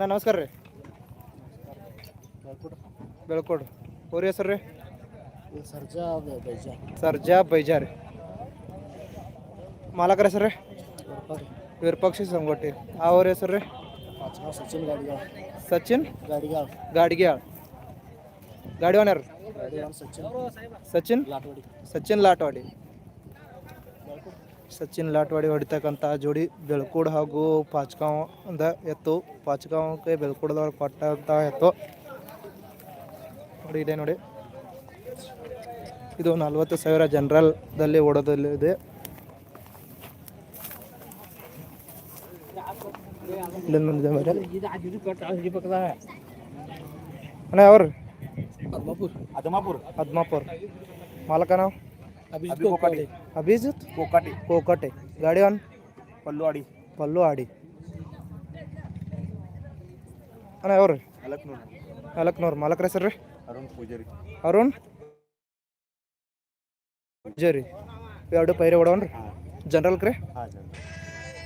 ನಾ ನಮಸ್ಕಾರ ರೀ. ಬೆಳ್ಕೊಡು ಊರ ಹೆಸರು ರೀ? ಸರ್ಜಾ ಬೇಜಾ ಸರ್ಜಾ ಬೈಜಾರಿ ಮಾಲಕರ ಹೆಸರು ರೀ? ವಿರೂಪಾಕ್ಷಿ ಸಂಗೋಟಿ ಅವ್ರ ಹೆಸರು ರೀ? ಸಚಿನ್ ಗಾಡಿಗಾವ್ ಸಚಿನ್? ಗಾಡಿಗಾವ್ ಗಾಡ್ಗಿಯಾಳ್ ಗಾಡಿ ಓನರ್? ಗಾಡಿಗಾವ್ ಸಚಿನ್. ಸಚಿನ್? ಲಾಟೋಡಿ ಸಚಿನ್ ಲಾಟ್ವಾಡಿ. ಸಚಿನ್ ಲಾಟ್ವಾಡಿ ಹೊಡಿತಕ್ಕಂಥ ಜೋಡಿ ಬೆಳ್ಕೂಡ್ ಹಾಗೂ ಪಾಚ್ಗಾಂವ್ ಅಂದ ಎತ್ತು. ಪಾಚ್ಗಾಂವಕ್ಕೆ ಬೆಳ್ಕೂಡದವ್ರು ಕೊಟ್ಟಂಥ ಎತ್ತು. ನೋಡಿ ಇದೆ ನೋಡಿ. ಇದು ನಲ್ವತ್ತು ಸಾವಿರ ಜನರಲ್ದಲ್ಲಿ ಓಡೋದಲ್ಲಿದೆ. ಅಣ್ಣ ಯಾವ್ರಿ? ಅದಮಾಪುರ್ ಹದ್ಮಾಪುರ್ ಮಾಲಕ ನಾವು ಅಭಿಜಿತ್ ಕೋಕಾಟಿ. ಅಭಿಜಿತ್ ಕೋಕಾಟಿ ಕೋಕಟೆ. ಗಾಡಿ ಪಲ್ಲು ಪಲ್ಲುವಾಡಿ ಪಲ್ಲು ಆಡಿ. ಅಣ್ಣ ಯಾವ್ರಿ? ಅಲಕ್ನೂರು. ನಾಲ್ಕುನೂರು ಮಾಲಕರ ಹೆಸರು ರೀ? ಅರುಣ್ ಪೂಜಾರಿ. ಅರುಣ್ ಪೂಜಾರಿ. ಎರಡು ಪೈರೆ ಹೊಡವನ್ರಿ ಜನರಲ್ ಕ್ರೆ? ಹಾಂ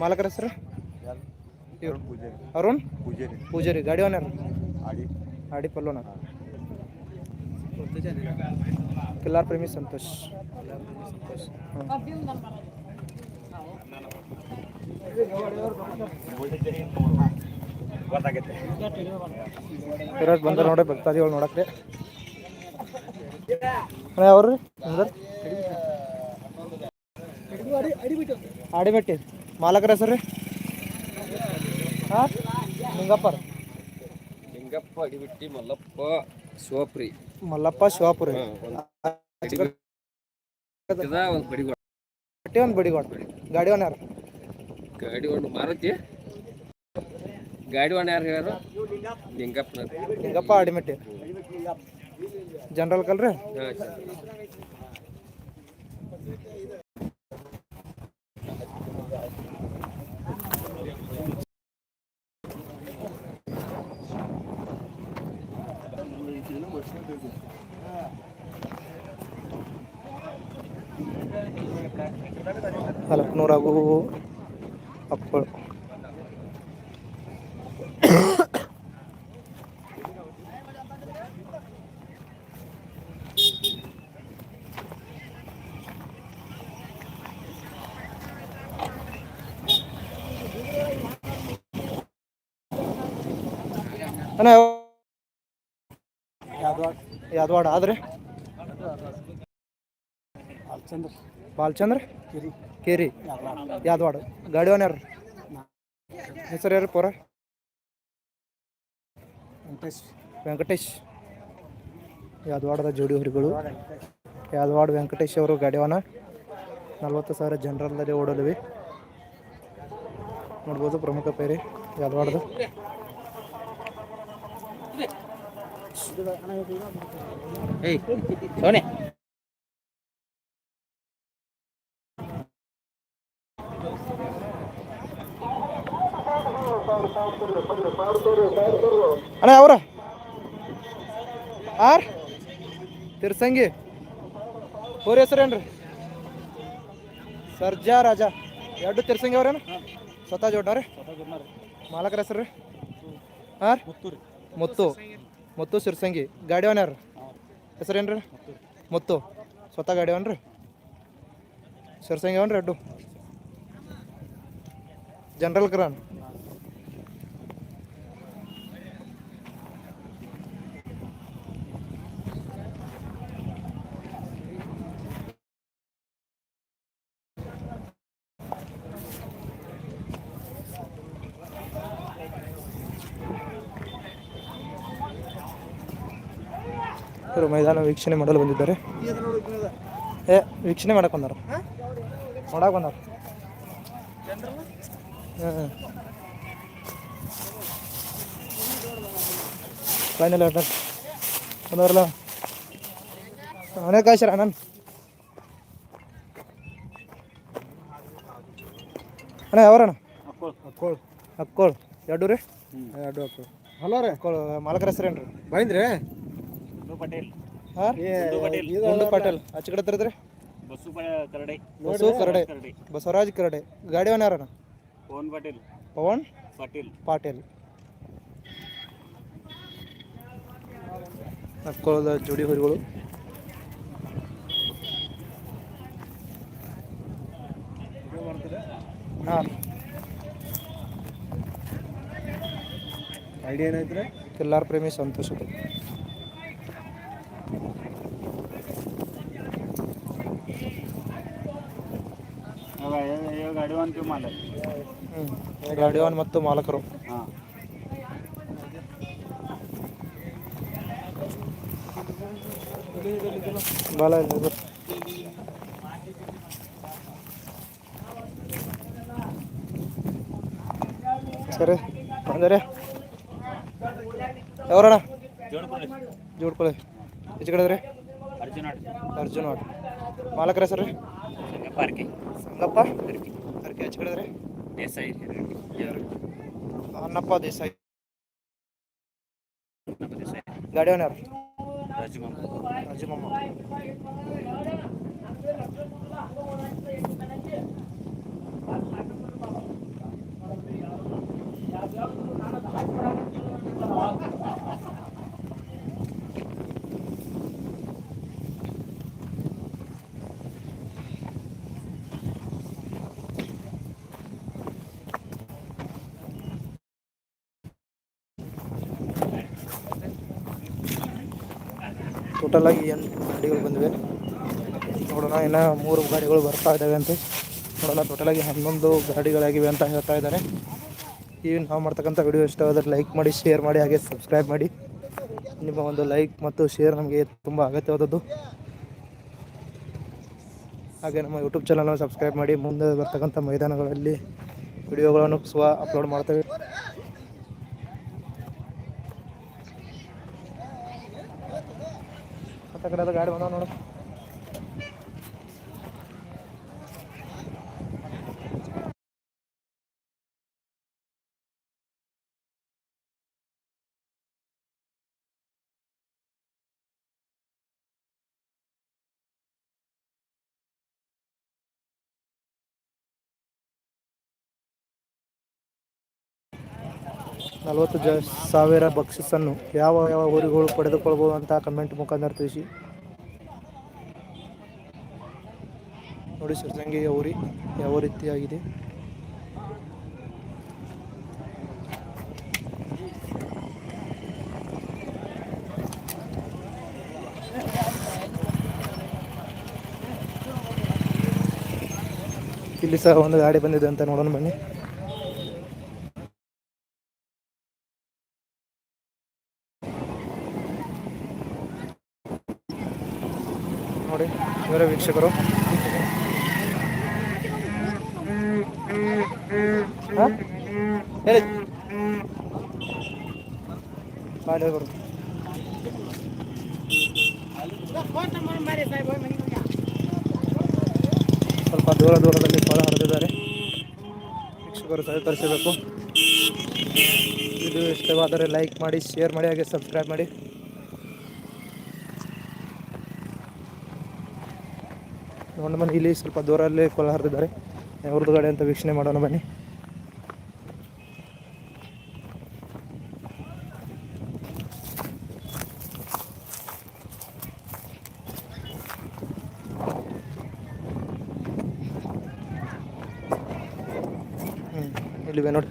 ಮಾಲಕರ ಹೆಸರು? ಅರುಣ್ ಪೂಜಾರಿ. ಅರುಣ್? ಪೂಜಾರಿ. ಪೂಜಾರಿ. ಗಾಡಿ ಓನರ್ ಆಡಿ. ಆಡಿ ಪಲ್ಲೋನ ಕಿಲ್ಲಾರ್ ಪ್ರೇಮಿ ಸಂತೋಷ್. ಗೊತ್ತಾಗೈತೆ ಬಂದ್ರೆ ನೋಡಿ ಭಕ್ತಾದಿಗಳು ನೋಡಕ್ಕೆ. ಅಣ್ಣ ಯಾವ್ರಿ? ನಿಮ್ದು? ಆಡಿಬೆಟ್ಟಿ ಮಾಲಕರ ಹೆಸರು ರೀ? ಹಾಂ ಲಿಂಗಪ್ಪ ಅಡಿಬಿಟ್ಟಿ ಮಲ್ಲಪ್ಪ ಶಿವಪ್ರಿ ಮಲ್ಲಪ್ಪ ಶಿವಪುರಿ ಒಂದು ಬಡಿ ಒಂದು ಬಡಿಗೋಡ್ ಗಾಡಿ ಒನ್ ಯಾರು ಗಾಡಿ ಒಂದು ಮಾರುತಿ. ಗಾಡಿ ಒಂದು ಯಾರು ಹೇಳ್ಯಾರ ಲಿಂಗಪ್ಪ ನಿಂಗಪ್ಪ ಆಡಿಮೆಟ್ಟಿ. ಜನರಲ್ ಕಲ್ರಿ ನಾಲ್ಕುನೂರಾಗು ಅಪ್ಪಳು. ಅಣ್ಣ ಯಾದವಾಡ್ ಯಾದವಾಡ ಆದ್ರೆ? ಅಲ್ಚಂದ್ರ ಬಾಲ್ಚಂದ್ರ? ಕಿರಿ. ಕೇರಿ. ಯಾದವಾಡ? ಗಾಡಿ ಓನರ್ ಹೆಸರು ಯಾರು ಪೋರ? ವೆಂಕಟೇಶ್. ವೆಂಕಟೇಶ್. ಯಾದವಾಡದ ಜೋಡಿ ಹುರಿಗಳು. ಯಾದವಾಡ ವೆಂಕಟೇಶ್ ಅವರು ಗಾಡಿವನ. ನಲ್ವತ್ತು ಸಾವಿರ ಜನರಲ್ದಲ್ಲಿ ಓಡಲ್ವಿ. ನೋಡ್ಬೋದು ಪ್ರಮುಖ ಪೇರಿ ಯಾದವಾಡದ. ಏಯ್ ಸೋನೆ. ಅಣ್ಣ ಅವ್ರ ಆರ್? ತಿರ್ಸಂಗಿ. ಅವ್ರ ಹೆಸರೇನ್ರಿ ಸರ್ಜಾ ರಾಜ. ಎರಡು ತಿರ್ಸಂಗಿ ಅವ್ರೇನು? ಸ್ವತಃ ಜೋಡ್ನವ್ರಿ ಮಾಲಕರ ಹೆಸರು ರೀ? ಹಾಂ ಮುತ್ತು. ಮುತ್ತು ಸಿರ್ಸಂಗಿ. ಗಾಡಿ ಯಾರು? ಹೆಸರೇನ್ರಿ ಮುತ್ತು. ಸ್ವತಃ ಗಾಡಿ ಅವನ್ರಿ ಸಿರ್ಸಂಗಿ ಅವನ್ರಿ ಅಡ್ಡು ಜನರಲ್ ಕ್ರಾನ್ ಇವರು ಮೈದಾನ ವೀಕ್ಷಣೆ ಮಾಡಲು ಬಂದಿದ್ದಾರೆ. ಏ ವೀಕ್ಷಣೆ ಮಾಡಕ್ಕೆ ಬಂದಾರ? ನೋಡಕ್ಕೆ ಬಂದಾರ? ಹಾಂ ಫೈನಲ್ ಆರ್ಡರ್ ಬಂದವ್ರಲ್ಲ ಅವನೇ ಕಾಯ್ಸರ ನಾನು ಅಣ್ಣ ಯಾವರಣ್ಣ? ಅಕ್ಕೋಳ್. ಅಕ್ಕೋಳ್. ಎರಡು ರೀ ಎರಡು ಅಕ್ಕೋಳ್? ಹಲೋ ರೀ. ಅಕ್ಕೋಳ್ ಮಾಲಕರ ಹೆಸರೇನು ರೀ ಬಂದ್ರಿ? ಪಟೇಲ್. ಹಾಂ? ಗುಂಡು ಪಾಟೀಲ್. ಆಚೆ ಕಡೆ ತರದ್ರಿ ಬಸ್ಸು ಕರಡೆ. ಬಸು ಕರಡೆ. ಬಸವರಾಜ್ ಕರಡೆ. ಗಾಡಿ ಯಾರಣ್ಣ? ಪವನ್ ಪಟೇಲ್. ಪವನ್ ಪಟೇಲ್. ಪಾಟೀಲ್. ನಕ್ಕೊಳ್ಳೋದ ಜೋಡಿ ಹೊರಿಗಳು. ಹಾಂ. ಐಡಿಯಾ ಏನೈತ್ರಿ? ಕೆಲ್ಲಾರ ಪ್ರೇಮಿ ಸಂತೋಷ ಗಾಡಿ ಮಾಡ ಹ್ಞೂ ಗಾಡಿಯವನ್ ಮತ್ತು ಮಾಲಕರು. ಹಾಂ. ಬಾಲ ಇಲ್ಲ ಇದು. ಸರಿ ಅಂದರೆ ಯಾವ್ರಣ ಜೋಡ್ಕೊಳ್ಳಿ ಹೆಚ್ಚು ಕಡೆ ರೀ ಅರ್ಜುನ್ ಅರ್ಜುನ್ ಮಾಲಕರ ಸರ್ ಸಂಗಪ್ಪ ಅರ್ಕೆ ಕ್ಯಾಚ್ ಕಡೆ ದೇಸಾಯಿ. ಅನ್ನಪ್ಪ ದೇಸಾಯಿ. ದೇಸಾಯಿ. ಗಾಡಿಯವನ್ ಯಾರು? ರಾಜಮಮ್ಮ. ರಾಜು ಟೋಟಲ್ ಆಗಿ ಏನು ಗಾಡಿಗಳು ಬಂದಿವೆ. ನೋಡೋಣ, ಇನ್ನು ಮೂರು ಗಾಡಿಗಳು ಬರ್ತಾ ಇದ್ದಾವೆ ಅಂತ. ನೋಡೋಣ ಟೋಟಲ್ ಆಗಿ ಹನ್ನೊಂದು ಗಾಡಿಗಳಾಗಿವೆ ಅಂತ ಹೇಳ್ತಾ ಇದ್ದಾರೆ. ಈ ನಾವು ಮಾಡ್ತಕ್ಕಂಥ ವಿಡಿಯೋ ಇಷ್ಟವಾದರೆ ಲೈಕ್ ಮಾಡಿ, ಶೇರ್ ಮಾಡಿ, ಹಾಗೆ ಸಬ್ಸ್ಕ್ರೈಬ್ ಮಾಡಿ. ನಿಮ್ಮ ಒಂದು ಲೈಕ್ ಮತ್ತು ಶೇರ್ ನಮಗೆ ತುಂಬ ಅಗತ್ಯವಾದದ್ದು. ಹಾಗೆ ನಮ್ಮ ಯೂಟ್ಯೂಬ್ ಚಾನಲ್ನ ಸಬ್ಸ್ಕ್ರೈಬ್ ಮಾಡಿ. ಮುಂದೆ ಬರ್ತಕ್ಕಂಥ ಮೈದಾನಗಳಲ್ಲಿ ವಿಡಿಯೋಗಳನ್ನು ಸ್ವ ಅಪ್ಲೋಡ್ ಮಾಡ್ತೇವೆ. ಕಡೆ ಗಾಡಿ ಬಂದಾವ ನೋಡು. ನಲವತ್ತು ಜ ಸಾವಿರ ಬಕ್ಷಿಸನ್ನು ಯಾವ ಯಾವ ಊರುಗಳು ಪಡೆದುಕೊಳ್ಬೋದು ಅಂತ ಕಮೆಂಟ್ ಮುಖಾಂತರ ತಿಳಿಸಿ. ನೋಡಿ ಸಿರ್ಸಂಗಿ ಯಾವ ಊರಿ ಯಾವ ರೀತಿಯಾಗಿದೆ? ಇಲ್ಲಿ ಸಹ ಒಂದು ಗಾಡಿ ಬಂದಿದೆ ಅಂತ ನೋಡೋಣ ಬನ್ನಿ. ನೋಡಿ ಇವರೇ ವೀಕ್ಷಕರು. ಬರು ಸ್ವಲ್ಪ ದೂರ ದೂರದಲ್ಲಿ ಫಲ ಹರಿದಿದ್ದಾರೆ. ವೀಕ್ಷಕರು ಸಹಕರಿಸಬೇಕು. ಇದು ಇಷ್ಟವಾದರೆ ಲೈಕ್ ಮಾಡಿ, ಶೇರ್ ಮಾಡಿ, ಹಾಗೆ ಸಬ್ಸ್ಕ್ರೈಬ್ ಮಾಡಿ. ನೋಡೋಣ ಬನ್ನಿ. ಇಲ್ಲಿ ಸ್ವಲ್ಪ ದೂರಲ್ಲಿ ಕೊಲ ಹರಿದಿದ್ದಾರೆ ಅವ್ರದ್ದು ಗಾಡಿ ಅಂತ ವೀಕ್ಷಣೆ ಮಾಡೋಣ ಬನ್ನಿ. ಇಲ್ಲಿವೆ ನೋಡಿ.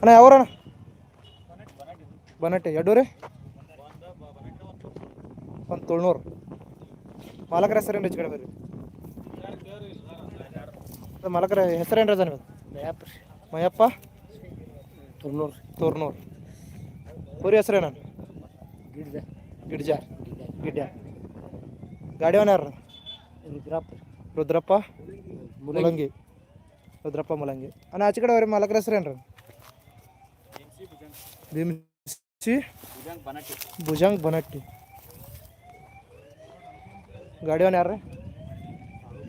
ಅಣ್ಣ ಯಾವ ಬನಟ್ಟೆ ಎರಡು ರೀ ಒಂದು ತುಳ್ನೂರು. ಮಾಲಕರ ಹೆಸರೇನು ಹೆಚ್ಚು ಕಡೆ ಬರ್ರಿ ಅದು ಮಾಲಕರ ಹೆಸರೇನು ರಜಾ ನೀವು ಮಯಪ್ಪ ತುರ್ನೂರು ತುರ್ನೂರು. ಊರಿ ಹೆಸರೇನು ಗಿಡ್ಜ. ಗಾಡಿ ಅವನ ಯಾರು ರುದ್ರಪ್ಪ? ಮುಲಂಗಿ ರುದ್ರಪ್ಪ ಮುಲಂಗಿ ಅಣ್ಣ ಆಚೆ ಕಡೆ ಅವ್ರಿ ಮಾಲಕರ ಹೆಸರೇನು ಭೀಮ್ಸಿ ಭುಜಂಗ್ ಬನಟ್ಟಿ ಗಾಡಿಯವನ್ ಯಾರು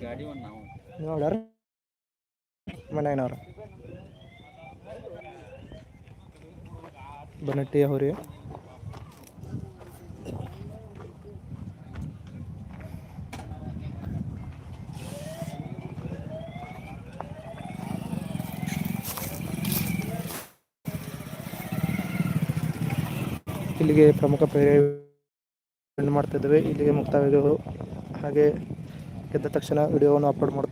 ಗಾಡಿ ಒಂದು ನಾವು ನೀವು ನೋಡ್ಯಾರ ಮನೆಯವ್ರು ಬನಟ್ಟಿ ಅವ್ರಿ ಇಲ್ಲಿಗೆ ಪ್ರಮುಖ ಮಾಡ್ತಾ ಮಾಡ್ತಿದ್ದೇವೆ ಇಲ್ಲಿಗೆ ಮುಕ್ತಾಯಗಳು ಹಾಗೆ ಗೆದ್ದ ತಕ್ಷಣ ವಿಡಿಯೋವನ್ನು ಅಪ್ಲೋಡ್ ಮಾಡ್ತೇವೆ.